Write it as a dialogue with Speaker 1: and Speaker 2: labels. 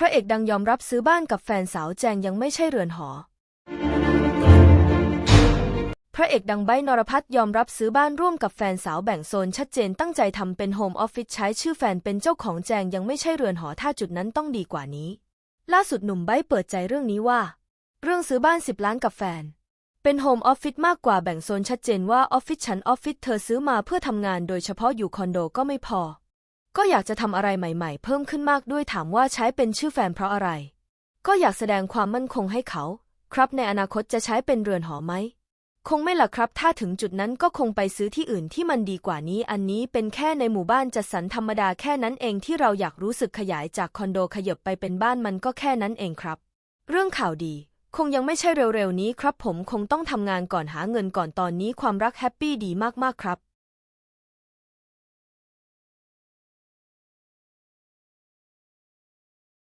Speaker 1: พระเอกดังยอมรับซื้อบ้านกับแฟนสาวแจงยังไม่ใช่เรือนหอ พระเอกดังไบนรพัฒน์ยอมรับซื้อบ้านร่วมกับแฟนสาวแบ่งโซนชัดเจนตั้งใจทำเป็นโฮมออฟฟิศใช้ชื่อแฟนเป็นเจ้าของแจงยังไม่ใช่เรือนหอถ้าจุดนั้นต้องดีกว่านี้ ล่าสุดหนุ่มไบเปิดใจเรื่องนี้ว่า เรื่องซื้อบ้าน10ล้านกับแฟน เป็นโฮมออฟฟิศมากกว่าแบ่งโซนชัดเจนว่าออฟฟิศฉันออฟฟิศเธอซื้อมาเพื่อทำงานโดยเฉพาะอยู่คอนโดก็ไม่พอ ก็อยากจะทำอะไรใหม่ๆ เพิ่มขึ้นมากด้วยถามว่าใช้เป็นชื่อแฟนเพราะอะไร ก็อยากแสดงความมั่นคงให้เขา ครับในอนาคตจะใช้เป็นเรือนหอไหม คงไม่ล่ะครับ ถ้าถึงจุดนั้นก็คงไปซื้อที่อื่นที่มันดีกว่านี้อันนี้เป็นแค่ในหมู่บ้านจัดสรรธรรมดาแค่นั้นเองที่เราอยากรู้สึกขยายจากคอนโดขยบไปเป็นบ้านมันก็แค่นั้นเองครับ เรื่องข่าวดีคงยังไม่ใช่เร็วๆนี้ครับผมคงต้องทำงานก่อนหาเงินก่อนตอนนี้ความรักแฮปปี้ดีมากๆครับ